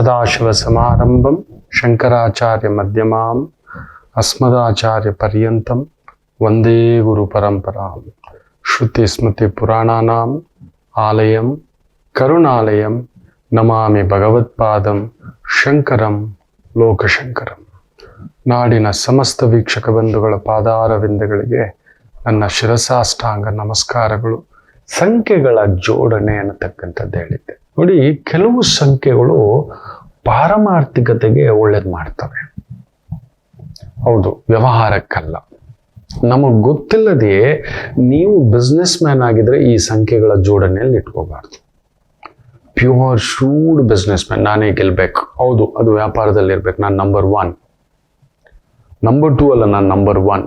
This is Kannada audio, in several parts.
ಸದಾಶಿವ ಸಮಾರಂಭಂ ಶಂಕರಾಚಾರ್ಯ ಮಧ್ಯಮಾಂ ಅಸ್ಮದಾಚಾರ್ಯ ಪರ್ಯಂತಂ ವಂದೇ ಗುರು ಪರಂಪರಾಂ ಶ್ರುತಿ ಸ್ಮೃತಿ ಪುರಾಣಾನಾಂ ಆಲಯಂ ಕರುಣಾಲಯಂ ನಮಾಮಿ ಭಗವತ್ಪಾದಂ ಶಂಕರಂ ಲೋಕಶಂಕರಂ ನಾಡಿನ ಸಮಸ್ತ ವೀಕ್ಷಕ ಬಂಧುಗಳ ಪಾದಾರವಿಂದಗಳಿಗೆ ನನ್ನ ಶಿರಸಾಷ್ಟಾಂಗ ನಮಸ್ಕಾರಗಳು. ಸಂಖ್ಯೆಗಳ ಜೋಡಣೆ ಅನ್ನತಕ್ಕಂಥದ್ದು ಹೇಳಿದ್ದೆ. ನೋಡಿ, ಕೆಲವು ಸಂಖ್ಯೆಗಳು ಪಾರಮಾರ್ಥಿಕತೆಗೆ ಒಳ್ಳೇದು ಮಾಡ್ತವೆ. ಹೌದು, ವ್ಯವಹಾರಕ್ಕಲ್ಲ. ನಮಗ್ ಗೊತ್ತಿಲ್ಲದೆ ನೀವು ಬಿಸ್ನೆಸ್ ಮ್ಯಾನ್ ಆಗಿದ್ರೆ ಈ ಸಂಖ್ಯೆಗಳ ಜೋಡಣೆಯಲ್ಲಿ ಇಟ್ಕೋಬಾರ್ದು. ಪ್ಯೂರ್ ಶೂಡ್ ಬಿಸ್ನೆಸ್ ಮ್ಯಾನ್ ನಾನೇ ಗೆಲ್ಬೇಕು. ಹೌದು, ಅದು ವ್ಯಾಪಾರದಲ್ಲಿ ಇರ್ಬೇಕು. ನಾನು ನಂಬರ್ ಒನ್ ನಂಬರ್ ಟೂ ಅಲ್ಲ, ನಾನು ನಂಬರ್ ಒನ್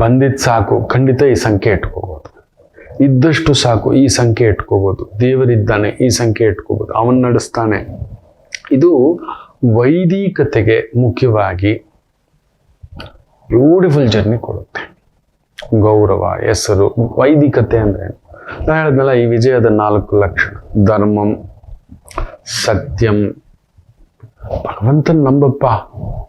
ಬಂದಿದ್ ಸಾಕು. ಖಂಡಿತ ಈ ಸಂಖ್ಯೆ ಇಟ್ಕೋಬಹುದು ಇದ್ದಷ್ಟು ಸಾಕು, ಈ ಸಂಖ್ಯೆ ಇಟ್ಕೋಬೋದು ದೇವರಿದ್ದಾನೆ, ಈ ಸಂಖ್ಯೆ ಇಟ್ಕೋಬೋದು ಅವನ್ ನಡೆಸ್ತಾನೆ. ಇದು ವೈದಿಕತೆಗೆ ಮುಖ್ಯವಾಗಿ ಬ್ಯೂಟಿಫುಲ್ ಜರ್ನಿ ಕೊಡುತ್ತೆ. ಗೌರವ, ಹೆಸರು, ವೈದಿಕತೆ ಅಂದ್ರೆ? ನಾ ಹೇಳಿದ್ನಲ್ಲ, ಈ ವಿಜಯದ ನಾಲ್ಕು ಲಕ್ಷಣ. ಧರ್ಮಂ, ಸತ್ಯಂ. ಭಗವಂತನ ನಂಬಪ್ಪ.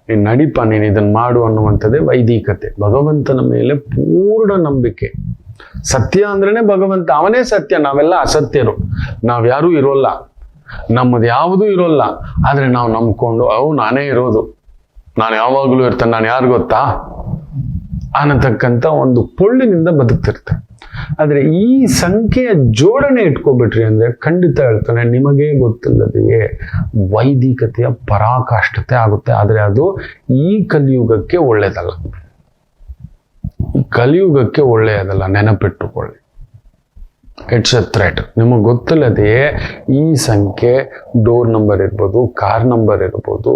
ನೀನ್ ನಡಿಪ, ನೀನು ಇದನ್ನ ಮಾಡು ಅನ್ನುವಂಥದ್ದೇ ವೈದಿಕತೆ. ಭಗವಂತನ ಮೇಲೆ ಪೂರ್ಣ ನಂಬಿಕೆ. ಸತ್ಯ ಅಂದ್ರೇನೆ ಭಗವಂತ, ಅವನೇ ಸತ್ಯ, ನಾವೆಲ್ಲ ಅಸತ್ಯರು. ನಾವ್ಯಾರೂ ಇರೋಲ್ಲ. ನಮ್ಮದು ಯಾವುದೂ ಇರೋಲ್ಲ. ಆದ್ರೆ ನಾವು ನಂಬ್ಕೊಂಡು, ಅವು ನಾನೇ ಇರೋದು. ನಾನು ಯಾವಾಗಲೂ ಇರ್ತೇನೆ, ನಾನು ಯಾರು ಗೊತ್ತಾ? ಅನ್ನತಕ್ಕಂಥ ಒಂದು ಪೊಳ್ಳಿನಿಂದ ಬದುಕ್ತಿರ್ತೆ. ಆದ್ರೆ ಈ ಸಂಖ್ಯೆಯ ಜೋಡಣೆ ಇಟ್ಕೊಬಿಟ್ರಿ ಅಂದ್ರೆ ಖಂಡಿತ ಹೇಳ್ತಾನೆ, ನಿಮಗೆ ಗೊತ್ತಿಲ್ಲದೆಯೇ ವೈದಿಕತೆಯ ಪರಾಕಾಷ್ಠತೆ ಆಗುತ್ತೆ. ಆದ್ರೆ ಅದು ಈ ಕಲಿಯುಗಕ್ಕೆ ಒಳ್ಳೇದಲ್ಲ. ಕಲಿಯುಗಕ್ಕೆ ಒಳ್ಳೆಯದಲ್ಲ, ನೆನಪಿಟ್ಟುಕೊಳ್ಳಿ. ಇಟ್ಸ್ ಎ ಥ್ರೆಟ್ ನಿಮಗೆ ಗೊತ್ತಿಲ್ಲದೆಯೇ ಈ ಸಂಖ್ಯೆ ಡೋರ್ ನಂಬರ್ ಇರ್ಬೋದು ಕಾರ್ ನಂಬರ್ ಇರ್ಬೋದು,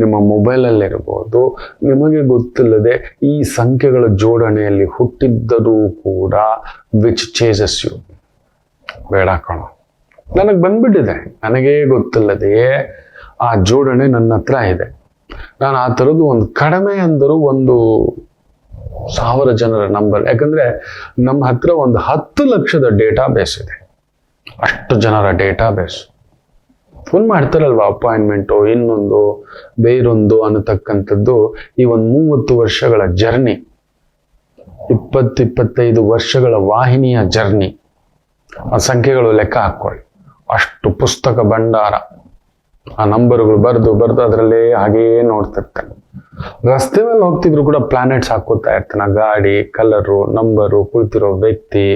ನಿಮ್ಮ ಮೊಬೈಲಲ್ಲಿರ್ಬೋದು ನಿಮಗೆ ಗೊತ್ತಿಲ್ಲದೆ ಈ ಸಂಖ್ಯೆಗಳ ಜೋಡಣೆಯಲ್ಲಿ ಹುಟ್ಟಿದ್ದರೂ ಕೂಡ ವಿಚ್ ಚೇಸಸ್ ಯು ಬೇಡ ಕಣೋ. ನನಗೆ ಬಂದ್ಬಿಟ್ಟಿದೆ. ನನಗೇ ಗೊತ್ತಿಲ್ಲದೆಯೇ ಆ ಜೋಡಣೆ ನನ್ನ ಹತ್ರ ಇದೆ. ನಾನು ಆ ಥರದ್ದು ಒಂದು ಕಡಿಮೆ ಅಂದರೂ ಒಂದು ಸಾವಿರ ಜನರ ನಂಬರ್ ಯಾಕಂದ್ರೆ ನಮ್ಮ ಹತ್ರ ಒಂದು ಹತ್ತು ಲಕ್ಷದ ಡೇಟಾ ಬೇಸ್ ಇದೆ. ಅಷ್ಟು ಜನರ ಡೇಟಾ ಬೇಸ್ ಫೋನ್ ಮಾಡ್ತಾರಲ್ವಾ ಅಪಾಯಿಂಟ್ಮೆಂಟು ಇನ್ನೊಂದು, ಬೇರೊಂದು ಅನ್ನತಕ್ಕಂಥದ್ದು ಈ ಒಂದು ಮೂವತ್ತು ವರ್ಷಗಳ ಜರ್ನಿ ಇಪ್ಪತ್ತು ಇಪ್ಪತ್ತೈದು ವರ್ಷಗಳ ವಾಹಿನಿಯ ಜರ್ನಿ ಆ ಸಂಖ್ಯೆಗಳು ಲೆಕ್ಕ ಹಾಕೊಳ್ಳಿ ಅಷ್ಟು ಪುಸ್ತಕ ಭಂಡಾರ. ಆ ನಂಬರ್ಗಳು ಬರೆದು ಬರೆದು ಅದರಲ್ಲೇ ಹಾಗೇ ನೋಡ್ತಿರ್ತಾನೆ ರಸ್ತೆ ಮೇಲೆ ಹೋಗ್ತಿದ್ರು ಕೂಡ ಪ್ಲಾನೆಟ್ಸ್ ಹಾಕೋತಾ ಇರ್ತಾನೆ. ಗಾಡಿ ಕಲರು ನಂಬರು ಕುಳಿತಿರೋ ವ್ಯಕ್ತಿ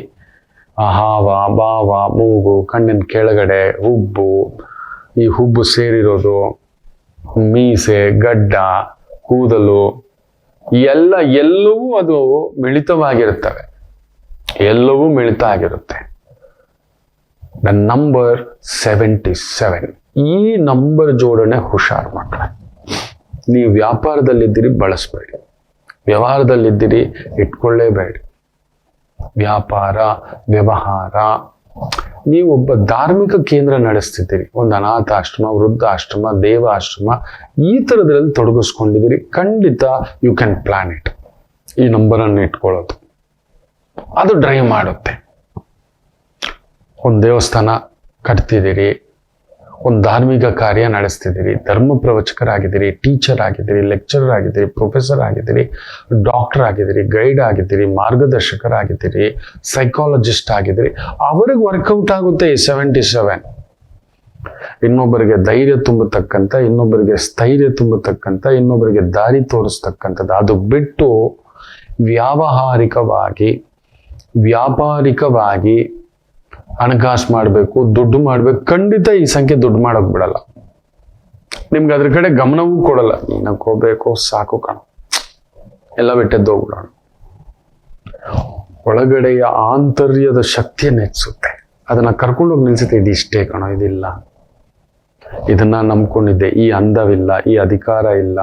ಹಾವ, ಭಾವ, ಮೂಗು, ಕಣ್ಣಿನ ಕೆಳಗಡೆ ಹುಬ್ಬು, ಈ ಹುಬ್ಬು ಸೇರಿರೋದು ಮೀಸೆ, ಗಡ್ಡ, ಕೂದಲು ಎಲ್ಲ ಎಲ್ಲವೂ ಅದು ಮಿಳಿತವಾಗಿರುತ್ತವೆ. ಎಲ್ಲವೂ ಮಿಳಿತ ಆಗಿರುತ್ತೆ ನನ್ನ ನಂಬರ್ ಸೆವೆಂಟಿ ಸೆವೆನ್ ಈ ನಂಬರ್ ಜೋಡಣೆ ಹುಷಾರು ಮಕ್ಕಳೇ ನೀವು ವ್ಯಾಪಾರದಲ್ಲಿದ್ದೀರಿ, ಬಳಸಬೇಡಿ. ವ್ಯವಹಾರದಲ್ಲಿದ್ದೀರಿ, ಇಟ್ಕೊಳ್ಳೇಬೇಡಿ. ವ್ಯಾಪಾರ, ವ್ಯವಹಾರ. ನೀವು ಒಬ್ಬ ಧಾರ್ಮಿಕ ಕೇಂದ್ರ ನಡೆಸ್ತಿದ್ದೀರಿ. ಒಂದು ಅನಾಥಾಶ್ರಮ, ವೃದ್ಧಾಶ್ರಮ, ದೇವಾಶ್ರಮ, ಈ ಥರದ್ರಲ್ಲಿ ತೊಡಗಿಸ್ಕೊಂಡಿದ್ದೀರಿ. ಖಂಡಿತ ಯು ಕ್ಯಾನ್ ಪ್ಲಾನ್ ಇಟ್ ಈ ನಂಬರನ್ನು ಇಟ್ಕೊಳ್ಳೋದು. ಅದು ಡ್ರೈವ್ ಮಾಡುತ್ತೆ. ಒಂದು ದೇವಸ್ಥಾನ ಕಟ್ತಿದ್ದೀರಿ. ಒಂದು ಧಾರ್ಮಿಕ ಕಾರ್ಯ ನಡೆಸ್ತಿದ್ದೀರಿ, ಧರ್ಮ ಪ್ರವಚಕರಾಗಿದ್ದೀರಿ ಟೀಚರ್ ಆಗಿದ್ದೀರಿ ಲೆಕ್ಚರರ್ ಆಗಿದ್ದೀರಿ ಪ್ರೊಫೆಸರ್ ಆಗಿದ್ದೀರಿ ಡಾಕ್ಟರ್ ಆಗಿದ್ದೀರಿ ಗೈಡ್ ಆಗಿದ್ದೀರಿ ಮಾರ್ಗದರ್ಶಕರಾಗಿದ್ದೀರಿ ಸೈಕಾಲಜಿಸ್ಟ್ ಆಗಿದ್ದೀರಿ. ಅವ್ರಿಗೆ ವರ್ಕೌಟ್ ಆಗುತ್ತೆ ಈ ಸೆವೆಂಟಿ ಸೆವೆನ್ ಇನ್ನೊಬ್ಬರಿಗೆ ಧೈರ್ಯ ತುಂಬತಕ್ಕಂಥ, ಇನ್ನೊಬ್ಬರಿಗೆ ಸ್ಥೈರ್ಯ ತುಂಬತಕ್ಕಂಥ, ಇನ್ನೊಬ್ಬರಿಗೆ ದಾರಿ ತೋರಿಸ್ತಕ್ಕಂಥದ್ದು. ಅದು ಬಿಟ್ಟು ವ್ಯಾವಹಾರಿಕವಾಗಿ, ವ್ಯಾಪಾರಿಕವಾಗಿ ಹಣಕಾಸು ಮಾಡಬೇಕು, ದುಡ್ಡು ಮಾಡ್ಬೇಕು, ಖಂಡಿತ ಈ ಸಂಖ್ಯೆ ದುಡ್ಡು ಮಾಡೋಕೆ ಬಿಡಲ್ಲ. ನಿಮ್ಗೆ ಅದ್ರ ಕಡೆ ಗಮನವೂ ಕೊಡಲ್ಲ. ಏನಕ್ಕೆ ಹೋಗ್ಬೇಕು, ಸಾಕು ಕಣ. ಎಲ್ಲ ಬಿಟ್ಟದ್ದು ಹೋಗ್ಬಿಡೋಣ. ಒಳಗಡೆಯ ಆಂತರ್ಯದ ಶಕ್ತಿಯನ್ನು ಹೆಚ್ಚಿಸುತ್ತೆ. ಅದನ್ನ ಕರ್ಕೊಂಡೋಗಿ ನಿಲ್ಸುತ್ತೆ ಇದು ಇಷ್ಟೇ ಕಣ, ಇದಿಲ್ಲ. ಇದನ್ನ ನಂಬ್ಕೊಂಡಿದ್ದೆ. ಈ ಅಂದವಿಲ್ಲ, ಈ ಅಧಿಕಾರ ಇಲ್ಲ.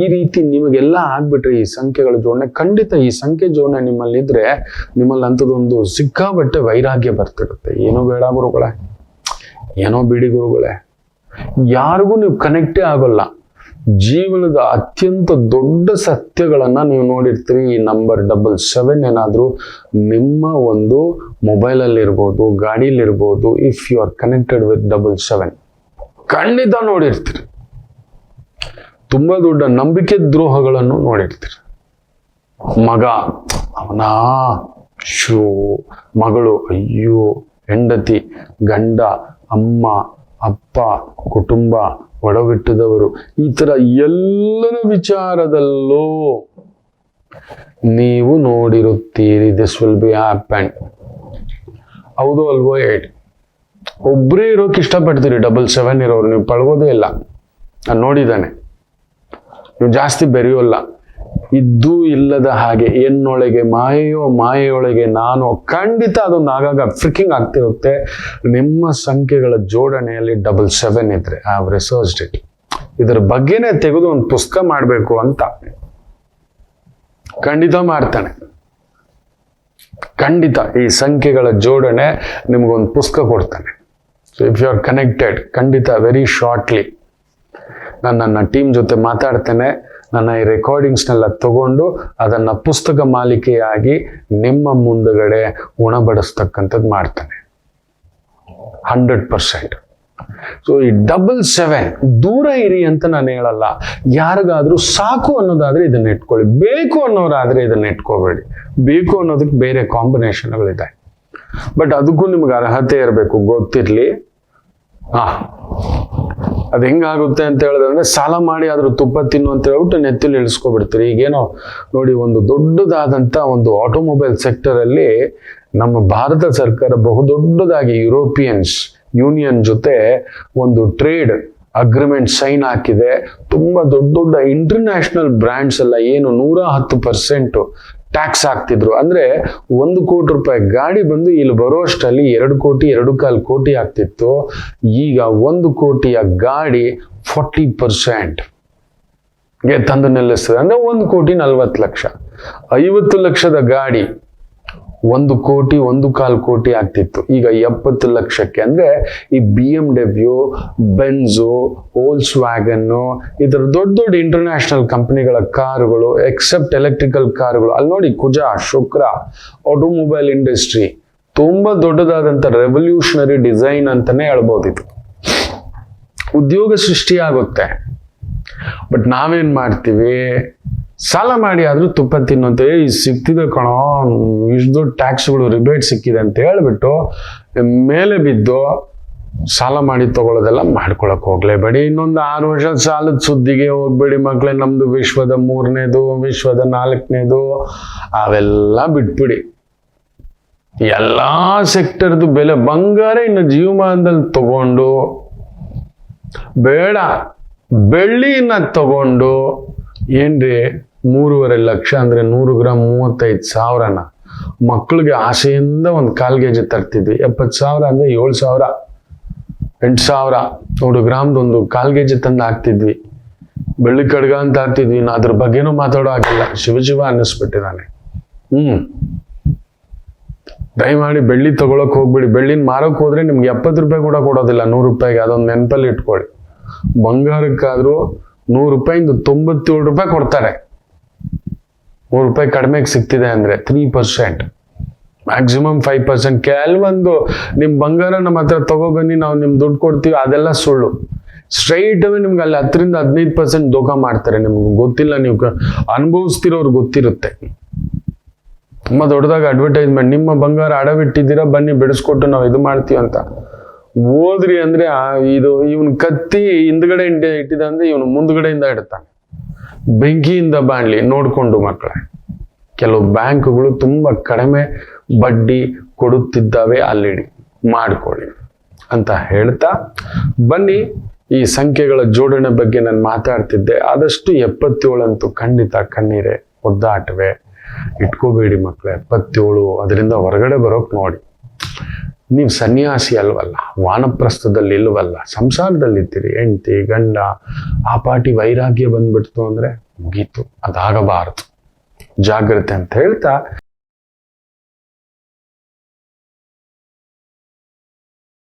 ಈ ರೀತಿ ನಿಮಗೆಲ್ಲ ಆಗ್ಬಿಟ್ರೆ ಈ ಸಂಖ್ಯೆಗಳ ಜೋಡಣೆ, ಖಂಡಿತ ಈ ಸಂಖ್ಯೆ ಜೋಡಣೆ ನಿಮ್ಮಲ್ಲಿ ಇದ್ರೆ ನಿಮ್ಮಲ್ಲಿ ಅಂಥದ್ದೊಂದು ಸಿಕ್ಕಾಬಟ್ಟೆ ವೈರಾಗ್ಯ ಬರ್ತಿರುತ್ತೆ. ಏನೋ ಬೇಡ ಗುರುಗಳೇ. ಏನೋ ಬಿಡಿ ಗುರುಗಳೇ. ಯಾರಿಗೂ ನೀವು ಕನೆಕ್ಟೇ ಆಗೋಲ್ಲ. ಜೀವನದ ಅತ್ಯಂತ ದೊಡ್ಡ ಸತ್ಯಗಳನ್ನು ನೀವು ನೋಡಿರ್ತೀರಿ. ಈ ನಂಬರ್ ಡಬಲ್ ಸೆವೆನ್ ಏನಾದರೂ ನಿಮ್ಮ ಒಂದು ಮೊಬೈಲಲ್ಲಿರ್ಬೋದು ಗಾಡಿಲಿರ್ಬೋದು if you are connected with double seven ಖಂಡಿತ ನೋಡಿರ್ತೀರಿ. ತುಂಬ ದೊಡ್ಡ ನಂಬಿಕೆ ದ್ರೋಹಗಳನ್ನು ನೋಡಿರ್ತೀರಿ. ಮಗ, ಅವನಾ ಶೋ, ಮಗಳು, ಅಯ್ಯೋ, ಹೆಂಡತಿ, ಗಂಡ, ಅಮ್ಮ, ಅಪ್ಪ, ಕುಟುಂಬ, ಒಡವಿಟ್ಟದವರು, ಈ ಥರ ಎಲ್ಲರ ವಿಚಾರದಲ್ಲೂ ನೀವು ನೋಡಿರುತ್ತೀರಿ ದಿಸ್ ವಿಲ್ ಬಿ ಹ್ಯಾಪನ್ ಹೌದು ಅಲ್ವೋ ಏಟ್? ಒಬ್ಬರೇ ಇರೋಕೆ ಇಷ್ಟಪಡ್ತೀರಿ ಡಬಲ್ ಸೆವೆನ್ ಇರೋರು, ನೀವು ಪಳಗೋದೇ ಇಲ್ಲ. ನಾನು ನೋಡಿದ್ದಾನೆ. ನೀವು ಜಾಸ್ತಿ ಬೆರೆಯೋಲ್ಲ. ಇದ್ದೂ ಇಲ್ಲದ ಹಾಗೆ ಎನ್ನೊಳಗೆ, ಮಾಯೆಯೋ ಮಾಯೆಯೊಳಗೆ ನಾನು ಖಂಡಿತ ಅದೊಂದು ಆಗಾಗ ಫ್ರಿಕಿಂಗ್ ಆಗ್ತಿರುತ್ತೆ. ನಿಮ್ಮ ಸಂಖ್ಯೆಗಳ ಜೋಡಣೆಯಲ್ಲಿ ಡಬಲ್ ಸೆವೆನ್ ಇದ್ರೆ, ಆ ಡೇಟ್ ಇಟ್. ಇದರ ಬಗ್ಗೆನೇ ತೆಗೆದು ಒಂದು ಪುಸ್ತಕ ಮಾಡಬೇಕು ಅಂತ. ಖಂಡಿತ ಮಾಡ್ತಾನೆ. ಖಂಡಿತ ಈ ಸಂಖ್ಯೆಗಳ ಜೋಡಣೆ ನಿಮ್ಗೊಂದು ಪುಸ್ತಕ ಕೊಡ್ತಾನೆ. So if you are connected ಖಂಡಿತ ವೆರಿ ಶಾರ್ಟ್ಲಿ ನಾನು ನನ್ನ ಟೀಮ್ ಜೊತೆ ಮಾತಾಡ್ತೇನೆ. ನನ್ನ ಈ ರೆಕಾರ್ಡಿಂಗ್ಸ್ನೆಲ್ಲ ತಗೊಂಡು ಅದನ್ನು ಪುಸ್ತಕ ಮಾಲಿಕೆಯಾಗಿ ನಿಮ್ಮ ಮುಂದಗಡೆ ಉಣಬಡಿಸ್ತಕ್ಕಂಥದ್ದು ಮಾಡ್ತೇನೆ. ಹಂಡ್ರೆಡ್ ಪರ್ಸೆಂಟ್ ಸೊ ಈ ಡಬಲ್ ಸೆವೆನ್ ದೂರ ಇರಿ ಅಂತ ನಾನು ಹೇಳಲ್ಲ. ಯಾರಿಗಾದ್ರೂ ಸಾಕು ಅನ್ನೋದಾದ್ರೆ ಇದನ್ನ ಇಟ್ಕೊಳ್ಳಿ. ಬೇಕು ಅನ್ನೋರಾದ್ರೆ ಇದನ್ನ ಇಟ್ಕೋಬೇಡಿ. ಬೇಕು ಅನ್ನೋದಕ್ಕೆ ಬೇರೆ ಕಾಂಬಿನೇಷನ್ಗಳಿದೆ ಬಟ್ ಅದಕ್ಕೂ ನಿಮ್ಗೆ ಅರ್ಹತೆ ಇರಬೇಕು, ಗೊತ್ತಿರಲಿ. ಹಾ ಅದು ಹೆಂಗಾಗುತ್ತೆ ಅಂತ ಹೇಳಿದ್ರೆ ಸಾಲ ಮಾಡಿ ಅದ್ರ ತುಪ್ಪ ತಿನ್ನು ಅಂತ ಹೇಳ್ಬಿಟ್ಟು ನೆತ್ತಿಲಿ ಇಳಿಸ್ಕೊಬಿಡ್ತೀರಿ. ಈಗೇನೋ ನೋಡಿ, ಒಂದು ದೊಡ್ಡದಾದಂಥ ಒಂದು ಆಟೋಮೊಬೈಲ್ ಸೆಕ್ಟರ್ ಅಲ್ಲಿ ನಮ್ಮ ಭಾರತ ಸರ್ಕಾರ ಬಹುದೊಡ್ಡದಾಗಿ ಯುರೋಪಿಯನ್ಸ್ ಯೂನಿಯನ್ ಜೊತೆ ಒಂದು ಟ್ರೇಡ್ ಅಗ್ರಿಮೆಂಟ್ ಸೈನ್ ಹಾಕಿದೆ. ತುಂಬಾ ದೊಡ್ಡ ದೊಡ್ಡ ಇಂಟರ್ನ್ಯಾಷನಲ್ ಬ್ರ್ಯಾಂಡ್ಸ್ ಎಲ್ಲ ಏನು ನೂರ ಹತ್ತು ಪರ್ಸೆಂಟ್ ಟ್ಯಾಕ್ಸ್ ಹಾಕ್ತಿದ್ರು. ಅಂದ್ರೆ ಒಂದು ಕೋಟಿ ರೂಪಾಯಿ ಗಾಡಿ ಬಂದು ಇಲ್ಲಿ ಬರೋಷ್ಟರಲ್ಲಿ ಎರಡು ಕೋಟಿ, ಎರಡು ಕಾಲು ಕೋಟಿ ಆಗ್ತಿತ್ತು. ಈಗ ಒಂದು ಕೋಟಿಯ ಗಾಡಿ ಫೋರ್ಟಿ ಪರ್ಸೆಂಟ್ಗೆ ತಂದು ನಿಲ್ಲಿಸ್ತದೆ. ಅಂದ್ರೆ ಒಂದು ಕೋಟಿ ನಲ್ವತ್ತು ಲಕ್ಷ. ಐವತ್ತು ಲಕ್ಷದ ಗಾಡಿ ಒಂದು ಕೋಟಿ, ಒಂದು ಕಾಲು ಕೋಟಿ ಆಗ್ತಿತ್ತು. ಈಗ ಎಪ್ಪತ್ತು ಲಕ್ಷಕ್ಕೆ ಅಂದ್ರೆ ಈ ಬಿ ಎಂ ಡಬ್ಲ್ಯೂ ಬೆನ್ಸು ಓಲ್ಸ್ ವ್ಯಾಗನ್ನು ಇದರ ದೊಡ್ಡ ದೊಡ್ಡ ಇಂಟರ್ನ್ಯಾಷನಲ್ ಕಂಪ್ನಿಗಳ ಕಾರುಗಳು ಎಕ್ಸೆಪ್ಟ್ ಎಲೆಕ್ಟ್ರಿಕಲ್ ಕಾರುಗಳು. ಅಲ್ಲಿ ನೋಡಿ ಕುಜ, ಶುಕ್ರ ಆಟೋಮೊಬೈಲ್ ಇಂಡಸ್ಟ್ರಿ ತುಂಬಾ ದೊಡ್ಡದಾದಂಥ ರೆವಲ್ಯೂಷನರಿ ಡಿಸೈನ್ ಹೇಳ್ಬೋದು ಇದು. ಉದ್ಯೋಗ ಸೃಷ್ಟಿಯಾಗುತ್ತೆ. ಬಟ್ ನಾವೇನು ಮಾಡ್ತೀವಿ? ಸಾಲ ಮಾಡಿ ಆದರೂ ತುಪ್ಪ ತಿನ್ನುವಂತೆ ಸಿಕ್ತಿದೆ ಕಣೋ. ಇಷ್ಟು ದೊಡ್ಡ ಟ್ಯಾಕ್ಸ್ಗಳು ರಿಬೇಟ್ ಸಿಕ್ಕಿದೆ ಅಂತ ಹೇಳ್ಬಿಟ್ಟು, ಮೇಲೆ ಬಿದ್ದು ಸಾಲ ಮಾಡಿ ತಗೊಳ್ಳೋದೆಲ್ಲ ಮಾಡ್ಕೊಳಕ್ ಹೋಗ್ಲೇಬೇಡಿ. ಇನ್ನೊಂದು ಆರು ವರ್ಷ ಸಾಲದ ಸುದ್ದಿಗೆ ಹೋಗ್ಬೇಡಿ ಮಕ್ಳೇ. ನಮ್ದು ವಿಶ್ವದ ಮೂರನೇದು, ವಿಶ್ವದ ನಾಲ್ಕನೇದು, ಅವೆಲ್ಲ ಬಿಟ್ಬಿಡಿ. ಎಲ್ಲಾ ಸೆಕ್ಟರ್ದು ಬೆಲೆ ಬಂಗಾರ ಇನ್ನು ಜೀವಮಾನದಲ್ಲಿ ತಗೊಂಡು, ಬೇಡ. ಬೆಳ್ಳಿನ ತಗೊಂಡು, ಏನ್ರಿ? ಮೂರುವರೆ ಲಕ್ಷ ಅಂದ್ರೆ ನೂರು ಗ್ರಾಮ್ ಮೂವತ್ತೈದು ಸಾವಿರನ ಮಕ್ಕಳಿಗೆ ಆಸೆಯಿಂದ ಒಂದು ಕಾಲ್ ತರ್ತಿದ್ವಿ. ಎಪ್ಪತ್ತು ಸಾವಿರ ಅಂದ್ರೆ ಏಳು ಸಾವಿರ, ಎಂಟು ಸಾವಿರ. ನೂರು ಗ್ರಾಮ್ದು ಒಂದು ಕಾಲ್ ಕೆ ತಂದು ಹಾಕ್ತಿದ್ವಿ. ಬೆಳ್ಳಿ ಕಡ್ಗ ಅಂತ ಹಾಕ್ತಿದ್ವಿ. ನಾ ಅದ್ರ ಬಗ್ಗೆನೂ ಮಾತಾಡೋ ಆಗಿಲ್ಲ ಶಿವ ಶಿವ ಅನ್ನಿಸ್ಬಿಟ್ಟಿದ್ದಾನೆ ಹ್ಮ್. ದಯಮಾಡಿ ಬೆಳ್ಳಿ ತಗೊಳಕ್ ಹೋಗ್ಬಿಡಿ. ಬೆಳ್ಳಿನ ಮಾರಕ್ ಹೋದ್ರೆ ನಿಮ್ಗೆ ಎಪ್ಪತ್ತು ರೂಪಾಯಿ ಕೂಡ ಕೊಡೋದಿಲ್ಲ. ನೂರು ರೂಪಾಯಿಗೆ ಅದೊಂದು ನೆನಪಲ್ಲಿ ಇಟ್ಕೊಳ್ಳಿ. ಬಂಗಾರಕ್ಕಾದ್ರೂ ನೂರು ರೂಪಾಯಿಂದ ತೊಂಬತ್ತೇಳು ರೂಪಾಯಿ ಕೊಡ್ತಾರೆ. ಮೂರು ರೂಪಾಯಿ ಕಡಿಮೆಗೆ ಸಿಗ್ತಿದೆ ಅಂದ್ರೆ three percent maximum five percent ಕೆಲವೊಂದು ನಿಮ್ಮ ಬಂಗಾರ ನಮ್ಮ ಹತ್ರ ತಗೊಬನ್ನಿ ನಾವು ನಿಮ್ ದುಡ್ಡು ಕೊಡ್ತೀವಿ, ಅದೆಲ್ಲ ಸುಳ್ಳು. ಸ್ಟ್ರೈಟ್ ನಿಮ್ಗೆ ಅಲ್ಲಿ ಹತ್ತರಿಂದ ಹದಿನೈದು ಪರ್ಸೆಂಟ್ ದೋಖ ಮಾಡ್ತಾರೆ. ನಿಮ್ಗೆ ಗೊತ್ತಿಲ್ಲ, ನೀವು ಅನುಭವಿಸ್ತಿರೋರು ಗೊತ್ತಿರುತ್ತೆ. ತುಂಬ ದೊಡ್ಡದಾಗಿ ಅಡ್ವರ್ಟೈಸ್ಮೆಂಟ್ ನಿಮ್ಮ ಬಂಗಾರ ಅಡವಿಟ್ಟಿದ್ದೀರಾ, ಬನ್ನಿ ಬಿಡಿಸ್ಕೊಟ್ಟು ನಾವು ಇದು ಮಾಡ್ತೀವಿ ಅಂತ. ಓದ್ರಿ ಅಂದ್ರೆ ಇದು, ಇವನ್ ಕತ್ತಿ ಹಿಂದ್ಗಡೆ ಇಟ್ಟಿದ ಅಂದ್ರೆ ಇವನು ಮುಂದ್ಗಡೆಯಿಂದ ಇಡ್ತಾನೆ. ಬೆಂಕಿಯಿಂದ ಬಾಣ್ಲಿ ನೋಡಿಕೊಂಡು ಮಕ್ಕಳೇ, ಕೆಲವು ಬ್ಯಾಂಕ್ಗಳು ತುಂಬಾ ಕಡಿಮೆ ಬಡ್ಡಿ ಕೊಡುತ್ತಿದ್ದಾವೆ ಅಲ್ಲಿಡಿ, ಮಾಡ್ಕೊಳ್ಳಿ ಅಂತ ಹೇಳ್ತಾ ಬನ್ನಿ. ಈ ಸಂಖ್ಯೆಗಳ ಜೋಡಣೆ ಬಗ್ಗೆ ನಾನು ಮಾತಾಡ್ತಿದ್ದೆ, ಆದಷ್ಟು ಎಪ್ಪತ್ತೇಳಂತೂ ಖಂಡಿತ ಕಣ್ಣೀರೇ ಒದ್ದಾಟವೆ. ಇಟ್ಕೋಬೇಡಿ ಮಕ್ಕಳೇ, ಎಪ್ಪತ್ತೇಳು, ಅದರಿಂದ ಹೊರಗಡೆ ಬರೋಕೆ ನೋಡಿ. ನೀವು ಸನ್ಯಾಸಿ ಅಲ್ವಲ್ಲ, ವಾನಪ್ರಸ್ಥದಲ್ಲಿ ಇಲ್ವಲ್ಲ, ಸಂಸಾರದಲ್ಲಿದ್ದೀರಿ. ಹೆಂಡತಿ, ಗಂಡ, ಆ ಪಾಟಿ ವೈರಾಗ್ಯ ಬಂದ್ಬಿಡ್ತು ಅಂದ್ರೆ ಮುಗೀತು, ಅದಾಗಬಾರದು. ಜಾಗ್ರತೆ ಅಂತ ಹೇಳ್ತಾ